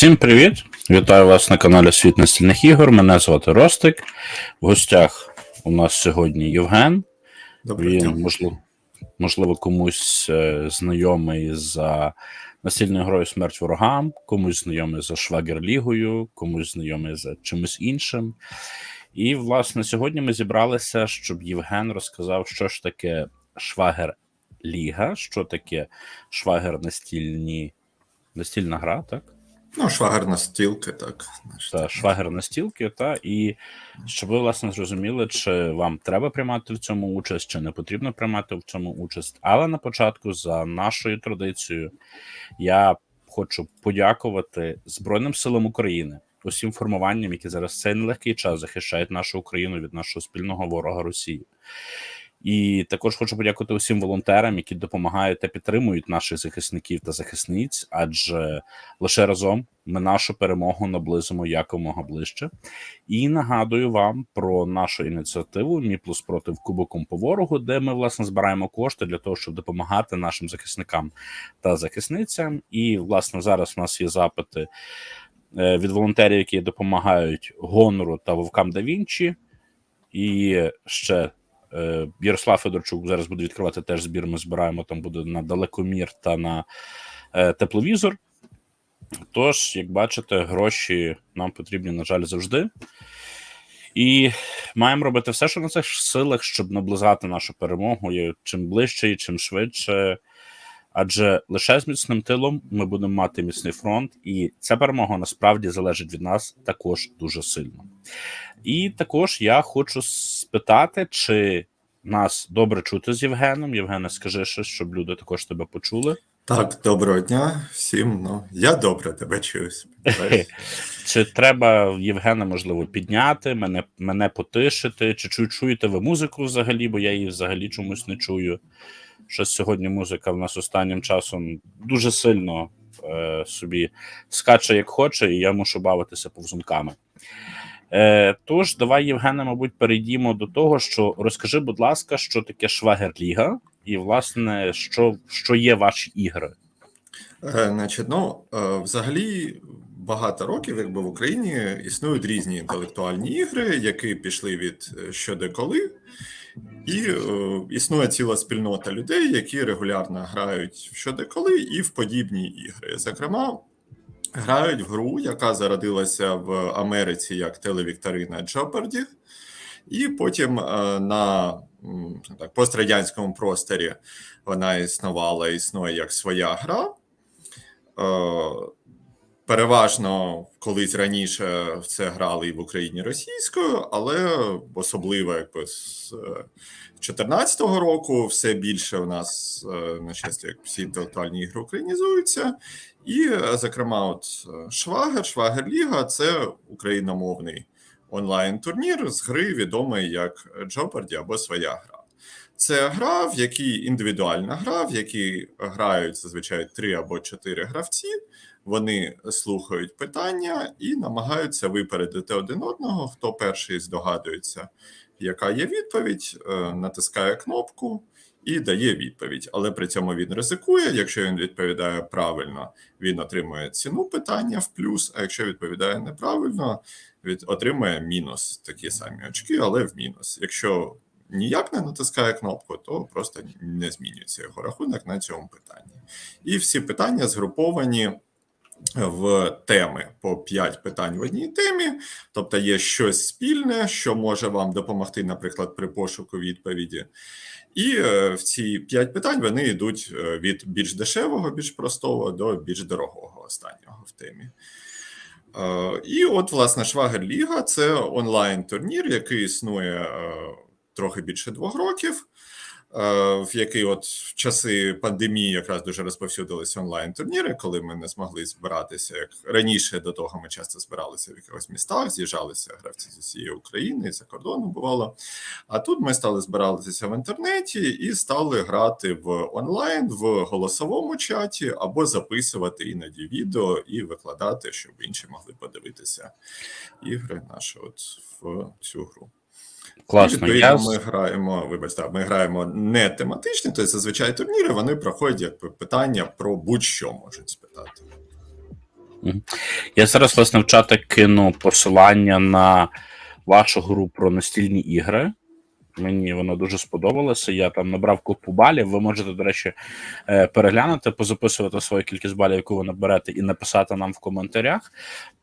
Всім привіт! Вітаю вас на каналі Світ настільних ігор. Мене звати Ростик. В гостях у нас сьогодні Євген. Доброго Він, дня. можливо, можливо, комусь е, знайомий за настільною грою Смерть ворогам, комусь знайомий за Швагер-лігою, комусь знайомий за чимось іншим. І, власне, сьогодні ми зібралися, щоб Євген розказав, що ж таке Швагер-ліга, що таке Швагер настільні. Настільна гра, так? Ну, швагерна стілка, так. та швагер настілки, та і щоб ви власне зрозуміли, чи вам треба приймати в цьому участь, чи не потрібно приймати в цьому участь. Але на початку, за нашою традицією, я хочу подякувати Збройним силам України, усім формуванням, які зараз в цей нелегкий час захищають нашу Україну від нашого спільного ворога Росії. І також хочу подякувати усім волонтерам, які допомагають та підтримують наших захисників та захисниць, адже лише разом ми нашу перемогу наблизимо якомога ближче. І нагадую вам про нашу ініціативу Мі плюс проти Кубоком по ворогу, де ми власне збираємо кошти для того, щоб допомагати нашим захисникам та захисницям. І власне зараз у нас є запити е, від волонтерів, які допомагають гонору та вовкам да Вінчі. І ще Ярослав Федорчук зараз буде відкривати теж збір. Ми збираємо там буде на далекомір та на е, тепловізор. Тож, як бачите, гроші нам потрібні, на жаль, завжди. І маємо робити все, що на цих силах, щоб наблизати нашу перемогу чим ближче і чим швидше. Адже лише з міцним тилом ми будемо мати міцний фронт, і ця перемога насправді залежить від нас також дуже сильно. І також я хочу спитати, чи нас добре чути з Євгеном. Євгене, скажи щось, щоб люди також тебе почули. Так, доброго дня всім. Ну, я добре тебе чую. Чи треба Євгена, можливо, підняти, мене, мене потишити? Чи чу, чуєте ви музику взагалі, бо я її взагалі чомусь не чую. Щось сьогодні музика в нас останнім часом дуже сильно е, собі скаче як хоче, і я мушу бавитися повзунками. Е, тож, давай, Євгене, мабуть, перейдімо до того, що розкажи, будь ласка, що таке Швагерліга, і, власне, що, що є ваші ігри. Е, Значить, ну, е, взагалі, багато років, якби в Україні існують різні інтелектуальні ігри, які пішли від е, що де коли. І е, існує ціла спільнота людей, які регулярно грають в що де коли і в подібні ігри. Зокрема, грають в гру, яка зародилася в Америці як телевікторина Jeopardy, і потім е, на так, пострадянському просторі вона існувала, існує як своя гра. Е, Переважно колись раніше в це грали і в Україні російською, але особливо якби з 2014 року все більше у нас е, на щастя, як всі інтелектуальні ігри українізуються. І, е, зокрема, от е, Швагер, Швагер-Ліга це україномовний онлайн-турнір з гри, відомий як Jeopardy або своя гра. Це гра, в якій індивідуальна гра, в якій грають зазвичай три або чотири гравці. Вони слухають питання і намагаються випередити один одного. Хто перший здогадується, яка є відповідь, е, натискає кнопку і дає відповідь. Але при цьому він ризикує. Якщо він відповідає правильно, він отримує ціну питання в плюс. А якщо відповідає неправильно, від отримує мінус такі самі очки, але в мінус. Якщо ніяк не натискає кнопку, то просто не змінюється його рахунок на цьому питанні. І всі питання згруповані в теми по 5 питань в одній темі, тобто є щось спільне, що може вам допомогти, наприклад, при пошуку відповіді. І е, в ці 5 питань вони йдуть е, від більш дешевого, більш простого до більш дорогого останнього в темі. Е, І от, власне, Швагер Ліга це онлайн-турнір, який існує е, трохи більше двох років. Е, В який от в часи пандемії якраз дуже розповсюдилися онлайн-турніри, коли ми не змогли збиратися. Як раніше до того ми часто збиралися в якихось містах, з'їжджалися гравці з усієї України, за кордону бувало. А тут ми стали збиратися в інтернеті і стали грати в онлайн в голосовому чаті або записувати іноді відео і викладати, щоб інші могли подивитися ігри наші от в цю гру. Класно. І, Я... ми граємо, вибачте, ми граємо не тематичні, тобто зазвичай турніри вони проходять як питання про будь-що можуть спитати. Я зараз власне в чатик кину посилання на вашу гру про настільні ігри. Мені воно дуже сподобалося. Я там набрав купу балів. Ви можете, до речі, е, переглянути, позаписувати свою кількість балів, яку ви наберете, і написати нам в коментарях,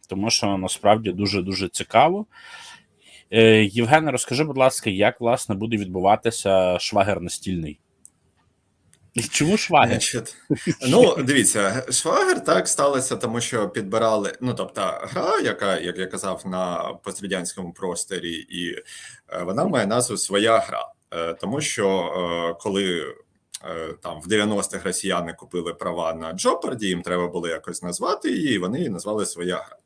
тому що насправді дуже дуже цікаво. Е, Євгене, розкажи, будь ласка, як власне буде відбуватися швагер настільний? І Чому швагер? Ну, дивіться, швагер так сталося, тому що підбирали. Ну, тобто, гра, яка, як я казав, на пострадянському просторі, і е, вона має назву Своя гра. Е, Тому що коли там в 90-х росіяни купили права на Jeopardy, їм треба було якось назвати її, і вони її назвали Своя гра.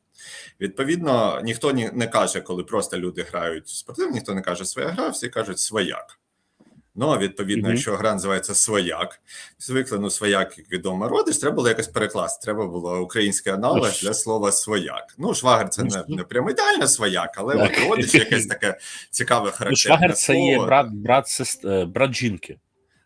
Відповідно, ніхто не каже, коли просто люди грають спортивно, ніхто не каже своя гра, всі кажуть свояк. Ну, відповідно, Мгм. якщо гра називається свояк, звикли, ну, свояк, як відомо, родич, треба було якось перекласти. Треба було український аналог для слова свояк. Ну, швагер це не, не прям ідеально свояк, але Так. от родич якесь таке цікаве Ну, характерне швагер це є брат, брат, сест... е, брат жінки.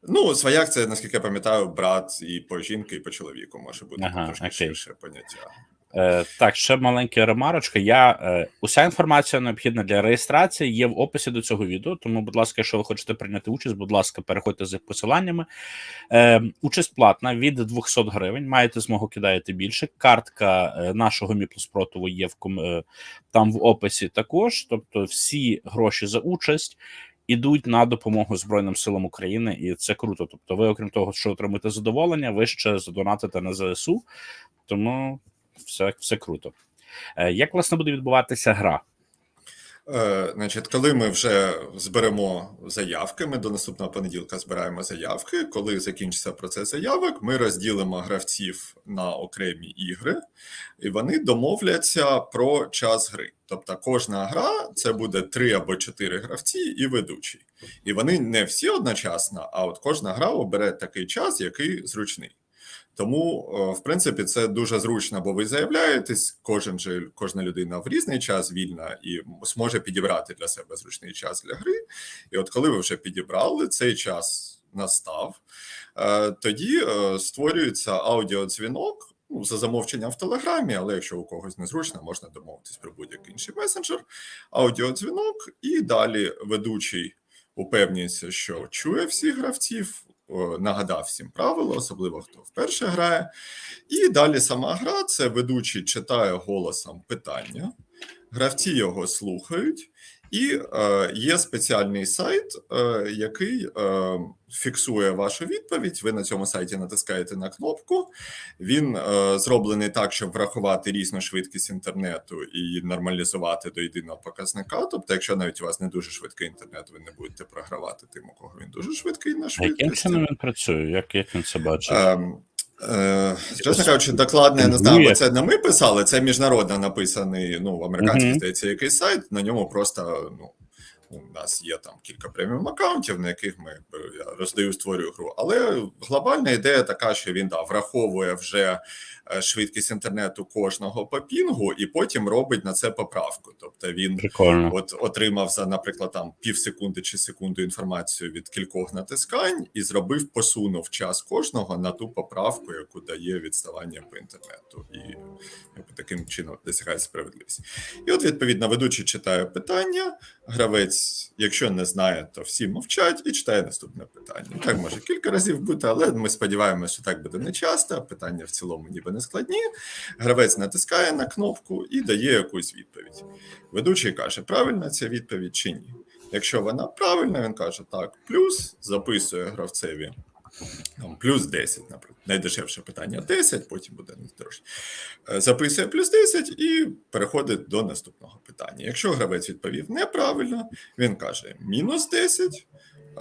Ну, свояк це, наскільки я пам'ятаю, брат і по жінки, і по чоловіку може бути Ага, трошки ширше поняття. Е, так, ще маленька ремарочка. Я е, уся інформація необхідна для реєстрації є в описі до цього відео. Тому, будь ласка, якщо ви хочете прийняти участь, будь ласка, переходьте за посиланнями. Е, участь платна від 200 гривень. Маєте змогу кидаєте більше. Картка е, нашого Міплоспротиву є в там в описі також. Тобто, всі гроші за участь. Ідуть на допомогу Збройним силам України, і це круто. Тобто, ви, окрім того, що отримуєте задоволення, ви ще задонатите на ЗСУ. Тому все, все круто. Е, Як власне буде відбуватися гра? Е, Значить, коли ми вже зберемо заявки, ми до наступного понеділка збираємо заявки. Коли закінчиться процес заявок, ми розділимо гравців на окремі ігри, і вони домовляться про час гри. Тобто, кожна гра це буде три або чотири гравці і ведучий. І вони не всі одночасно, а от кожна гра обере такий час, який зручний. Тому, е, в принципі, це дуже зручно, бо ви заявляєтесь, кожен же кожна людина в різний час вільна і зможе підібрати для себе зручний час для гри. І от коли ви вже підібрали, цей час настав, е, тоді е, створюється аудіодзвінок. Ну, за замовченням в Телеграмі, але якщо у когось незручно, можна домовитись про будь-який інший месенджер, аудіодзвінок, і далі ведучий упевнюється, що чує всіх гравців, нагадав всім правила, особливо хто вперше грає. І далі сама гра це ведучий читає голосом питання, гравці його слухають, і е, є спеціальний сайт, е, який е, фіксує вашу відповідь. Ви на цьому сайті натискаєте на кнопку. Він е, зроблений так, щоб врахувати різну швидкість інтернету і нормалізувати до єдиного показника. Тобто, якщо навіть у вас не дуже швидкий інтернет, ви не будете програвати тим, у кого він дуже швидкий на А Яким чином він працює? Як, як він це бачить? Ем, е, Чесно кажучи, докладно я не знаю, бо це не ми писали, це міжнародно написаний, ну, американський, здається, якийсь сайт, на ньому просто, ну, у нас є там кілька преміум аккаунтів, на яких ми я роздаю, створюю гру. Але глобальна ідея така, що він да, враховує вже е, швидкість інтернету кожного по пінгу, і потім робить на це поправку. Тобто він Прикольно. От отримав за, наприклад, там пів секунди чи секунду інформацію від кількох натискань і зробив, посунув час кожного на ту поправку, яку дає відставання по інтернету, і таким чином досягає справедливість. І от відповідно ведучий читає питання. Гравець, якщо не знає, то всі мовчать і читає наступне питання. Так може кілька разів бути, але ми сподіваємося, що так буде не часто. Питання в цілому ніби не складні. Гравець натискає на кнопку і дає якусь відповідь. Ведучий каже, правильна ця відповідь чи ні. Якщо вона правильна, він каже так, плюс записує гравцеві там, плюс 10, наприклад. Найдешевше питання 10, потім буде дорожче. Е, Записує плюс 10 і переходить до наступного питання. Якщо гравець відповів неправильно, він каже мінус 10.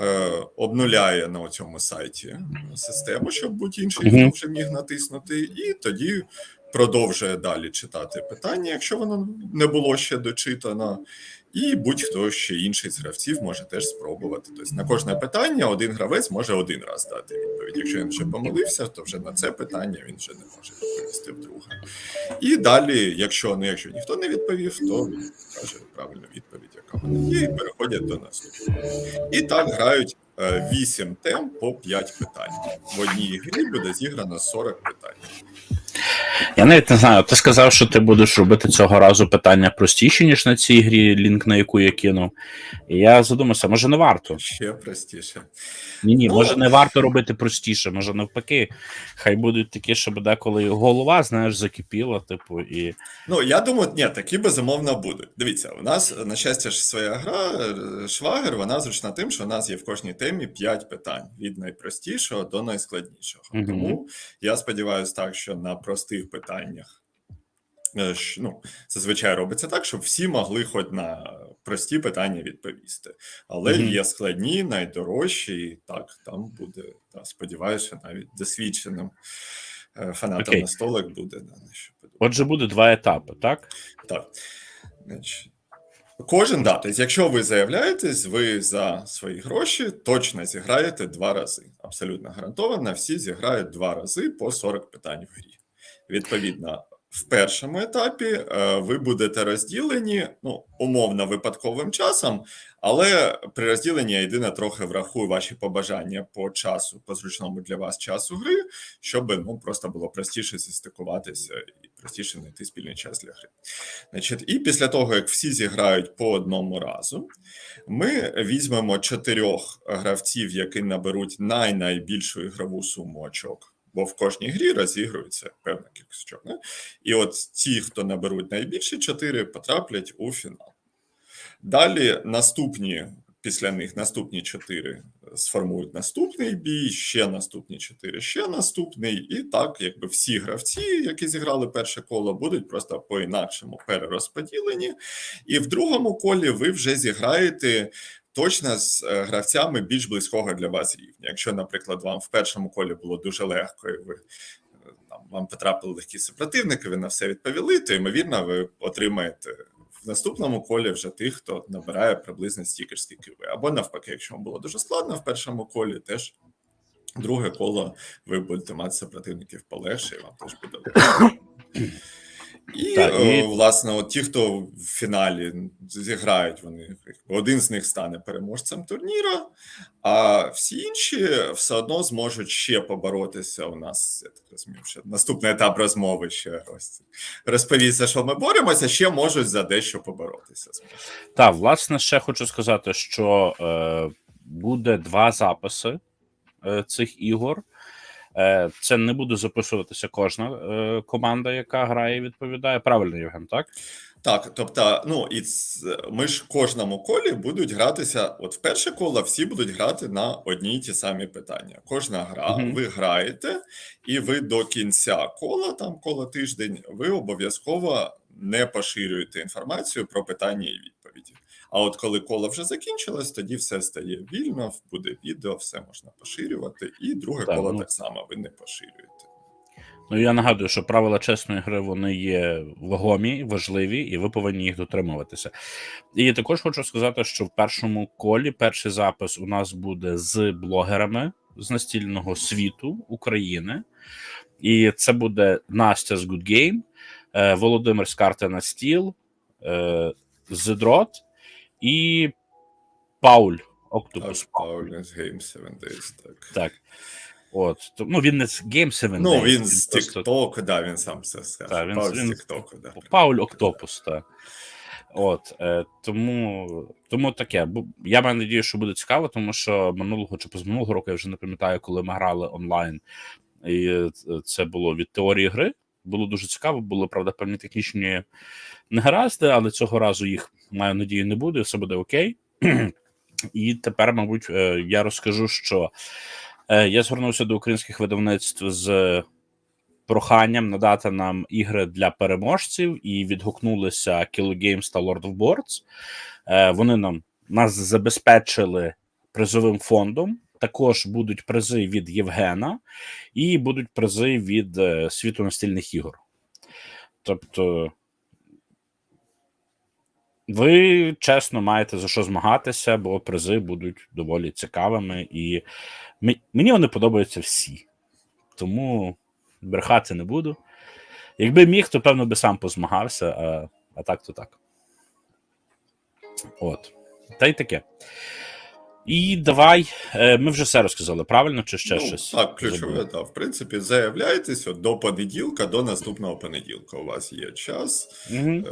е, Обнуляє на цьому сайті систему, щоб будь-інший хто вже міг натиснути, і тоді продовжує далі читати питання, якщо воно не було ще дочитано. І будь-хто ще інший з гравців може теж спробувати. Тобто на кожне питання один гравець може один раз дати відповідь. Якщо він вже помилився, то вже на це питання він вже не може відповісти вдруге. І далі, якщо ну, якщо ніхто не відповів, то він каже правильну відповідь, яка вона є, і переходять до наступного. І так грають е, 8 тем по 5 питань. В одній грі буде зіграно 40 питань. Я навіть не знаю, ти сказав, що ти будеш робити цього разу питання простіші, ніж на цій грі, лінк на яку я кинув. І я задумався, може не варто. Ще простіше. Ні, ні, Ну, може не варто робити простіше, може навпаки. Хай будуть такі, щоб деколи голова, знаєш, закипіла, типу, і. Ну, я думаю, ні, такі безумовно будуть. Дивіться, у нас, на щастя, ж своя гра, е, швагер, вона зручна тим, що у нас є в кожній темі 5 питань від найпростішого до найскладнішого. Мгм. Тому я сподіваюся так, що на простих питаннях. е, Ну, зазвичай робиться так, щоб всі могли хоч на прості питання відповісти. Але Мгм. є складні, найдорожчі, і так, там буде, та, сподіваюся, навіть досвідченим е, фанатам на столик буде да. Отже, буде два етапи, так? Так. Значить, кожен да, тобто, якщо ви заявляєтесь, ви за свої гроші точно зіграєте два рази. Абсолютно гарантовано, всі зіграють два рази по 40 питань в грі. Відповідно, в першому етапі е, ви будете розділені ну, умовно випадковим часом, але при розділенні я єдине трохи врахую ваші побажання по часу, по зручному для вас часу гри, щоб ну, просто було простіше зістикуватися і простіше знайти спільний час для гри. Значить, і після того, як всі зіграють по одному разу, ми візьмемо чотирьох гравців, які наберуть най-найбільшу ігрову суму очок. Бо в кожній грі розігрується певна кількість очок. І от ті, хто наберуть найбільше чотири, потраплять у фінал. Далі наступні, після них наступні чотири сформують наступний бій, ще наступні чотири, ще наступний. І так, якби всі гравці, які зіграли перше коло, будуть просто по-інакшому перерозподілені. І в другому колі ви вже зіграєте. Точно з е, гравцями більш близького для вас рівня. Якщо, наприклад, вам в першому колі було дуже легко, і ви е, там вам потрапили легкі супротивники, ви на все відповіли, то ймовірно, ви отримаєте в наступному колі вже тих, хто набирає приблизно стільки ж, скільки ви. Або навпаки, якщо вам було дуже складно в першому колі, теж друге коло ви будете мати супротивників полегше, і вам теж буде. І, Так, і- е, власне, от ті, хто в фіналі зіграють, вони один з них стане переможцем турніра, а всі інші все одно зможуть ще поборотися. У нас я так розумію, що наступний етап розмови ще ось розповісти, що ми боремося, ще можуть за дещо поборотися. Так, власне, ще хочу сказати, що е, буде два записи е, цих ігор. Е, це не буде записуватися кожна е, команда, яка грає і відповідає. Правильно, Євген, так? Так, тобто, ну і ми ж в кожному колі будуть гратися. От в перше коло всі будуть грати на одні й ті самі питання. Кожна гра, Мгм. ви граєте, і ви до кінця кола, там коло тиждень, ви обов'язково не поширюєте інформацію про питання і відповіді. А от коли коло вже закінчилось, тоді все стає вільно, буде відео, все можна поширювати, і друге Так, коло ну. так само ви не поширюєте. Ну я нагадую, що правила чесної гри вони є вагомі, важливі, і ви повинні їх дотримуватися. І також хочу сказати, що в першому колі перший запис у нас буде з блогерами з настільного світу України. І це буде Настя з Good Game, е, Володимир з карти на стіл, е, Зедрот і Пауль. Октопус. Paul's Game 7 Days, так. Так. От. Ну, він не з Game 7 Ну, Days, він з TikTok, да, він сам все скаже. Та, він- Пауль з він- TikTok, да. Пауль Октопус, так. От, е, тому, тому таке. Я маю надію, що буде цікаво, тому що минулого чи позаминулого року я вже не пам'ятаю, коли ми грали онлайн, і е, це було від теорії гри. Було дуже цікаво, були, правда, певні технічні негаразди, але цього разу їх, маю надію, не буде, все буде окей. І тепер, мабуть, е, я розкажу, що е, я звернувся до українських видавництв з проханням надати нам ігри для переможців, і відгукнулися Kilo Games та Lord of Boards. Е, Вони нам нас забезпечили призовим фондом. Також будуть призи від Євгена, і будуть призи від е, світу настільних ігор. Тобто, ви чесно маєте за що змагатися, бо призи будуть доволі цікавими, і мені вони подобаються всі. Тому брехати не буду. Якби міг, то певно би сам позмагався, а, а так то так. От. Та й таке. І давай. е, Ми вже все розказали, правильно, чи ще ну, щось? Так, ключове, так. В принципі, заявляйтесь от до понеділка, до наступного понеділка. У вас є час, Угу.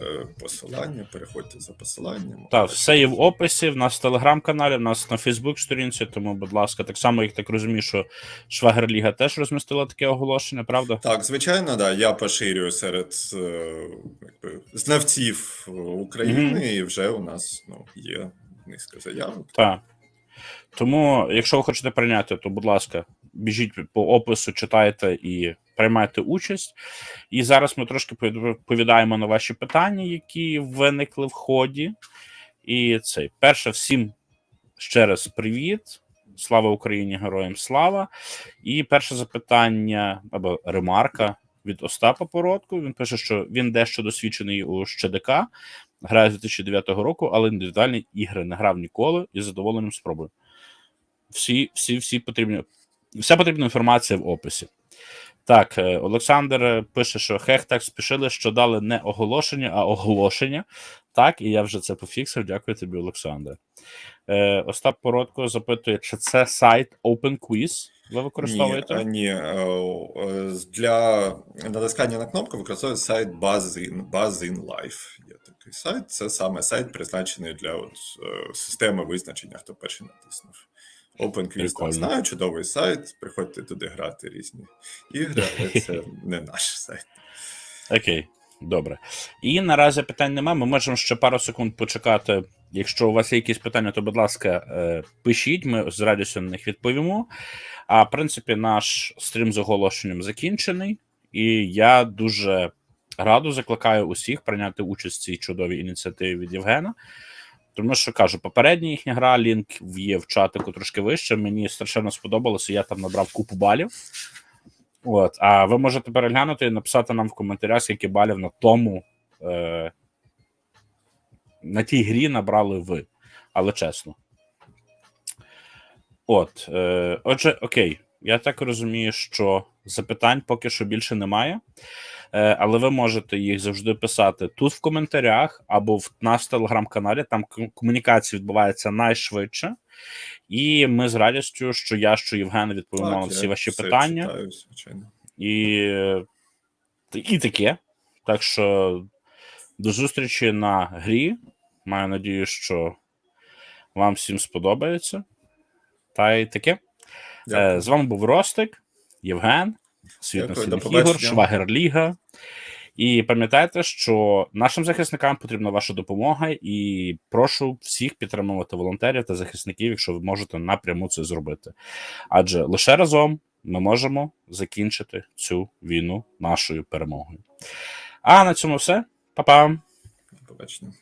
посилання, переходьте за посиланням. Так, все є в описі. В нас в телеграм-каналі, в нас на Фейсбук-сторінці, тому, будь ласка, так само, як так розумію, що Швагерліга теж розмістила таке оголошення, правда? Так, звичайно, да. Я поширюю серед е, якби, знавців України, і вже у нас ну, є низка заявок. Так. Тому, якщо ви хочете прийняти, то, будь ласка, біжіть по опису, читайте і приймайте участь. І зараз ми трошки відповідаємо на ваші питання, які виникли в ході. І цей перше, всім ще раз привіт. Слава Україні, героям слава. І перше запитання або ремарка від Остапа Породку. Він пише, що він дещо досвідчений у ЩДК, грає з 2009 року, але індивідуальні ігри не грав ніколи і з задоволенням спробую. Всі, всі, всі потрібні. Вся потрібна інформація в описі. Так, е, Олександр е, пише, що хех так спішили, що дали не оголошення, а оголошення. Так, і я вже це пофіксив. Дякую тобі, Олександр. Е, Остап Породко запитує, чи це сайт OpenQuiz ви використовуєте? Ні, ні. е, е, Для натискання на кнопку використовується сайт Buzzin, Buzzin Life. Є такий сайт. Це саме сайт, призначений для от, е, системи визначення, хто перший натиснув. OpenQuiz там знаю, чудовий сайт. Приходьте туди грати різні ігри, але це не наш сайт. Окей, добре. І наразі питань немає. Ми можемо ще пару секунд почекати. Якщо у вас є якісь питання, то, будь ласка, е, пишіть, ми з радістю на них відповімо. А в принципі, наш стрім з оголошенням закінчений, і я дуже радо закликаю усіх прийняти участь в цій чудовій ініціативі від Євгена. Тому що кажу, попередня їхня гра, лінк є в чатику трошки вище. Мені страшенно сподобалося, я там набрав купу балів. От, а ви можете переглянути і написати нам в коментарях, скільки балів на тому, е, на тій грі набрали ви. Але чесно. От, е, отже, окей, я так розумію, що запитань поки що більше немає. Е, але ви можете їх завжди писати тут в коментарях або в нас в телеграм-каналі. Там комунікація відбувається найшвидше. І ми з радістю, що я, що Євген відповімо на всі ваші все питання. читаю, звичайно. І, і таке. Так що до зустрічі на грі. Маю надію, що вам всім сподобається. Та й таке. Дякую. Е, з вами був Ростик, Євген, світ Дякую, ігор, побачення. Швагерліга. І пам'ятайте, що нашим захисникам потрібна ваша допомога, і прошу всіх підтримувати волонтерів та захисників, якщо ви можете напряму це зробити. Адже лише разом ми можемо закінчити цю війну нашою перемогою. А на цьому все. Па-па! Побачення.